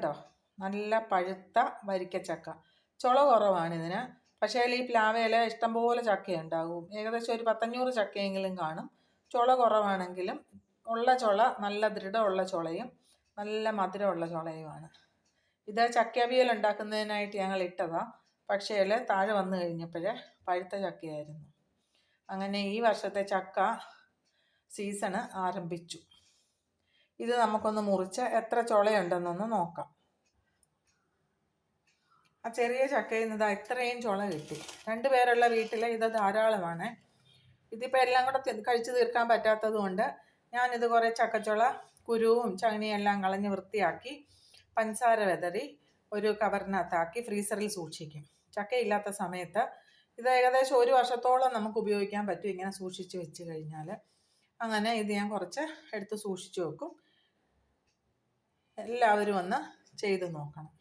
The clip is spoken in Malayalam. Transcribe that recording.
കണ്ടോ? നല്ല പഴുത്ത വരിക്കച്ചക്ക. ചുള കുറവാണ് ഇതിന്. പക്ഷേ ഈ പ്ലാവയില ഇഷ്ടംപോലെ ചക്കയുണ്ടാകും ഏകദേശം ഒരു പത്തഞ്ഞൂറ് ചക്കയെങ്കിലും കാണും. ചുള കുറവാണെങ്കിലും ഉള്ള ചുള നല്ല ദൃഢമുള്ള ചുളയും നല്ല മധുരമുള്ള ചുളയുമാണ്. ഇത് ചക്കവിയൽ ഉണ്ടാക്കുന്നതിനായിട്ട് ഞങ്ങൾ ഇട്ടതാ. പക്ഷേ താഴെ വന്നു കഴിഞ്ഞപ്പോഴേ പഴുത്ത ചക്കയായിരുന്നു. അങ്ങനെ ഈ വർഷത്തെ ചക്ക സീസണ് ആരംഭിച്ചു. ഇത് നമുക്കൊന്ന് മുറിച്ച് എത്ര ചുളയുണ്ടെന്നൊന്ന് നോക്കാം. ആ ചെറിയ ചക്കയിൽ നിന്ന് ഇതാ ഇത്രയും ചുള കിട്ടി. രണ്ട് പേരുള്ള വീട്ടിൽ ഇത് ധാരാളമാണ്. ഇതിപ്പോൾ എല്ലാം കൂടെ കഴിച്ചു തീർക്കാൻ പറ്റാത്തത് കൊണ്ട് ഞാനിത് കുറേ ചക്കച്ചുള കുരുവും ചകിണിയും എല്ലാം കളഞ്ഞ് വൃത്തിയാക്കി പഞ്ചസാര വെതറി ഒരു കവറിനകത്താക്കി ഫ്രീസറിൽ സൂക്ഷിക്കും. ചക്കയില്ലാത്ത സമയത്ത് ഇത് ഏകദേശം ഒരു വർഷത്തോളം നമുക്ക് ഉപയോഗിക്കാൻ പറ്റും ഇങ്ങനെ സൂക്ഷിച്ച് വെച്ച് കഴിഞ്ഞാൽ അങ്ങനെ ഇത് ഞാൻ കുറച്ച് എടുത്ത് സൂക്ഷിച്ച് വെക്കും. എല്ലാവരും ഒന്ന് ചെയ്തു നോക്കണം.